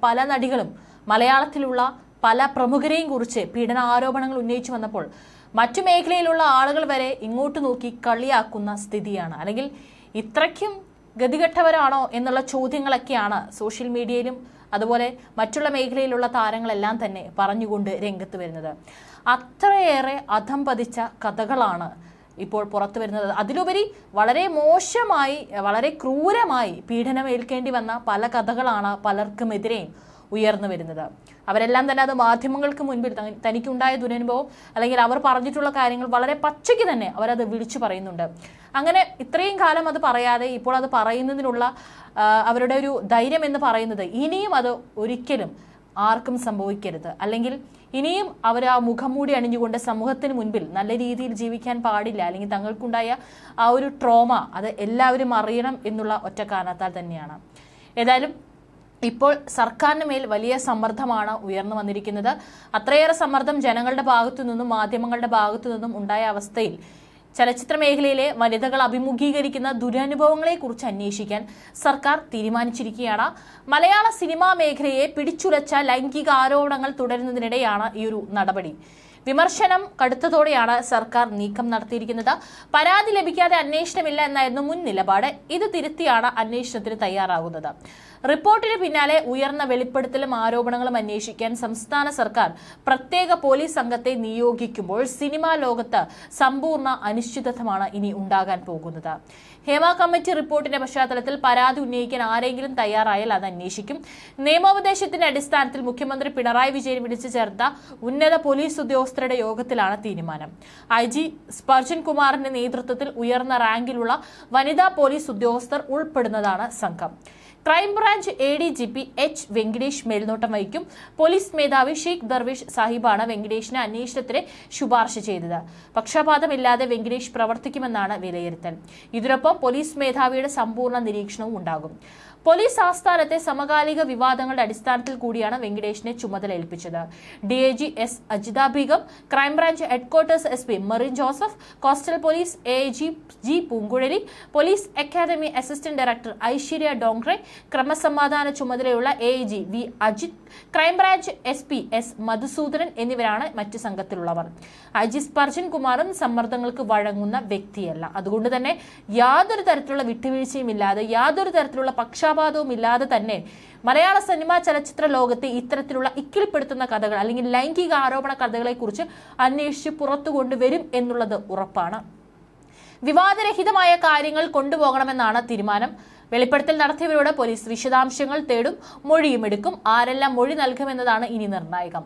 പല നടികളും മലയാളത്തിലുള്ള പല പ്രമുഖരെയും കുറിച്ച് പീഡന ആരോപണങ്ങൾ ഉന്നയിച്ചു വന്നപ്പോൾ മറ്റു മേഖലയിലുള്ള ആളുകൾ വരെ ഇങ്ങോട്ട് നോക്കി കളിയാക്കുന്ന സ്ഥിതിയാണ്. അല്ലെങ്കിൽ ഇത്രയ്ക്കും ഗതികെട്ടവരാണോ എന്നുള്ള ചോദ്യങ്ങളൊക്കെയാണ് സോഷ്യൽ മീഡിയയിലും അതുപോലെ മറ്റുള്ള മേഖലയിലുള്ള താരങ്ങളെല്ലാം തന്നെ പറഞ്ഞുകൊണ്ട് രംഗത്ത് വരുന്നത്. അത്രയേറെ അധം പതിച്ച കഥകളാണ് ഇപ്പോൾ പുറത്തു വരുന്നത്. അതിലുപരി വളരെ മോശമായി വളരെ ക്രൂരമായി പീഡനം ഏൽക്കേണ്ടി വന്ന പല കഥകളാണ് പലർക്കുമെതിരെയും ഉയർന്നു വരുന്നത്. അവരെല്ലാം തന്നെ അത് മാധ്യമങ്ങൾക്ക് മുൻപിൽ തനിക്കുണ്ടായ ദുരനുഭവം അല്ലെങ്കിൽ അവർ പറഞ്ഞിട്ടുള്ള കാര്യങ്ങൾ വളരെ പച്ചയ്ക്ക് തന്നെ അവരത് വിളിച്ചു പറയുന്നുണ്ട്. അങ്ങനെ ഇത്രയും കാലം അത് പറയാതെ ഇപ്പോൾ അത് പറയുന്നതിനുള്ള അവരുടെ ഒരു ധൈര്യം എന്ന് പറയുന്നത് ഇനിയും അത് ഒരിക്കലും ആർക്കും സംഭവിക്കരുത്. അല്ലെങ്കിൽ ഇനിയും അവർ ആ മുഖംമൂടി അണിഞ്ഞുകൊണ്ട് സമൂഹത്തിന് മുൻപിൽ നല്ല രീതിയിൽ ജീവിക്കാൻ പാടില്ല. അല്ലെങ്കിൽ തങ്ങൾക്കുണ്ടായ ആ ഒരു ട്രോമ അത് എല്ലാവരും അറിയണം എന്നുള്ള ഒറ്റ കാരണത്താൽ തന്നെയാണ്. ഏതായാലും ഇപ്പോൾ സർക്കാരിന് മേൽ വലിയ സമ്മർദ്ദമാണ് ഉയർന്നു വന്നിരിക്കുന്നത്. അത്രയേറെ സമ്മർദ്ദം ജനങ്ങളുടെ ഭാഗത്തു നിന്നും മാധ്യമങ്ങളുടെ ഭാഗത്തു നിന്നും ഉണ്ടായ അവസ്ഥയിൽ ചലച്ചിത്ര മേഖലയിലെ വനിതകൾ അഭിമുഖീകരിക്കുന്ന ദുരനുഭവങ്ങളെക്കുറിച്ച് അന്വേഷിക്കാൻ സർക്കാർ തീരുമാനിച്ചിരിക്കുകയാണ്. മലയാള സിനിമാ മേഖലയെ പിടിച്ചുലച്ച ലൈംഗിക ആരോപണങ്ങൾ തുടരുന്നതിനിടെയാണ് ഈ ഒരു നടപടി. വിമർശനം കടുത്തതോടെയാണ് സർക്കാർ നീക്കം നടത്തിയിരിക്കുന്നത്. പരാതി ലഭിക്കാതെ അന്വേഷണമില്ല എന്നായിരുന്നു മുൻ നിലപാട്. ഇത് തിരുത്തിയാണ് അന്വേഷണത്തിന് തയ്യാറാകുന്നത്. റിപ്പോർട്ടിന് പിന്നാലെ ഉയർന്ന വെളിപ്പെടുത്തലും ആരോപണങ്ങളും അന്വേഷിക്കാൻ സംസ്ഥാന സർക്കാർ പ്രത്യേക പോലീസ് സംഘത്തെ നിയോഗിക്കുമ്പോൾ സിനിമാ ലോകത്ത് സമ്പൂർണ അനിശ്ചിതത്വമാണ് ഇനി ഉണ്ടാകാൻ പോകുന്നത്. ഹേമ കമ്മിറ്റി റിപ്പോർട്ടിന്റെ പശ്ചാത്തലത്തിൽ പരാതി ഉന്നയിക്കാൻ ആരെങ്കിലും തയ്യാറായാൽ അത് അന്വേഷിക്കും. നിയമോപദേശത്തിന്റെ അടിസ്ഥാനത്തിൽ മുഖ്യമന്ത്രി പിണറായി വിജയൻ വിളിച്ചു ചേർത്ത ഉന്നത പോലീസ് ഉദ്യോഗസ്ഥരുടെ യോഗത്തിലാണ് തീരുമാനം. ഐ ജി സ്പർജൻ കുമാറിന്റെ നേതൃത്വത്തിൽ ഉയർന്ന റാങ്കിലുള്ള വനിതാ പോലീസ് ഉദ്യോഗസ്ഥർ ഉൾപ്പെടുന്നതാണ് സംഘം. Crime branch A D G P H Venkatesh മേൽനോട്ടം വഹിക്കും. പോലീസ് മേധാവി ഷെയ്ഖ് ദർവിഷ് സാഹിബാണ് വെങ്കിടേഷിന് അന്വേഷണത്തിന് ശുപാർശ ചെയ്തത്. പക്ഷപാതമില്ലാതെ വെങ്കിടേഷ് പ്രവർത്തിക്കുമെന്നാണ് വിലയിരുത്തൽ. ഇതിനൊപ്പം പോലീസ് മേധാവിയുടെ സമ്പൂർണ നിരീക്ഷണവും ഉണ്ടാകും. പോലീസ് ആസ്ഥാനത്തെ സമകാലിക വിവാദങ്ങളുടെ അടിസ്ഥാനത്തിൽ കൂടിയാണ് വെങ്കടേഷിനെ ചുമതല ഏൽപ്പിച്ചത്. D I G S Ajitha Beegum crime branch headquarters S P Merin Joseph coastal police A G G Poonguzhali police academy assistant director Aishwarya Dongre ക്രമസമാധാന ചുമതലയുള്ള A G V Ajith crime branch S P S Madhusoodanan എന്നിവരാണ് മറ്റ് സംഘത്തിലുള്ളവർ. G Spurgeon കുമാറും സമ്മർദ്ദങ്ങൾക്ക് വഴങ്ങുന്ന വ്യക്തിയല്ല. അതുകൊണ്ട് തന്നെ യാതൊരു തരത്തിലുള്ള വിട്ടുവീഴ്ചയും ഇല്ലാതെ യാതൊരു തരത്തിലുള്ള പക്ഷാപാതവും ഇല്ലാതെ തന്നെ മലയാള സിനിമാ ചലച്ചിത്ര ലോകത്തെ ഇത്തരത്തിലുള്ള ഇക്കിളിപ്പെടുത്തുന്ന കഥകൾ അല്ലെങ്കിൽ ലൈംഗിക ആരോപണ കഥകളെ കുറിച്ച് അന്വേഷിച്ച് പുറത്തു കൊണ്ടുവരും എന്നുള്ളത് ഉറപ്പാണ്. വിവാദരഹിതമായ കാര്യങ്ങൾ കൊണ്ടുപോകണമെന്നാണ് തീരുമാനം. വെളിപ്പെടുത്തൽ നടത്തിയവരോട് പോലീസ് വിശദാംശങ്ങൾ തേടും മൊഴിയും എടുക്കും. ആരെല്ലാം മൊഴി നൽകുമെന്നതാണ് ഇനി നിർണായകം.